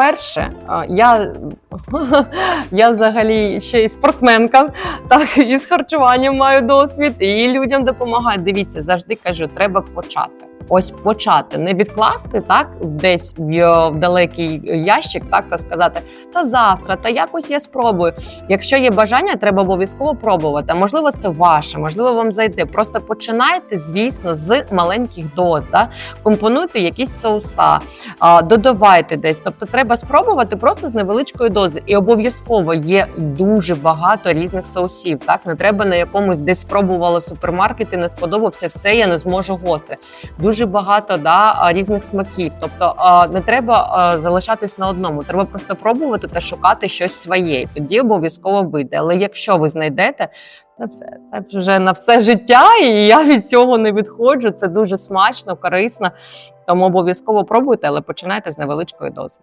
По-перше, я, я взагалі ще й спортсменка, так і з харчуванням маю досвід, і людям допомагаю. Дивіться, завжди кажу, треба почати. Ось почати, не відкласти так десь в, в далекий ящик, так та сказати, та завтра, та якось я спробую. Якщо є бажання, треба обов'язково пробувати. Можливо, це ваше, можливо, вам зайде. Просто починайте, звісно, з маленьких доз. Да? Компонуйте якісь соуса, додавайте десь. Тобто, треба спробувати просто з невеличкої дози. І обов'язково є дуже багато різних соусів. Так не треба на якомусь десь спробували в супермаркеті, не сподобався, все я не зможу гости. Дуже багато да, різних смаків. Тобто не треба залишатись на одному. Треба просто пробувати та шукати щось своє. Тоді обов'язково вийде. Але якщо ви знайдете, це все це вже на все життя, і я від цього не відходжу. Це дуже смачно, корисно. Тому обов'язково пробуйте, але починайте з невеличкої дози.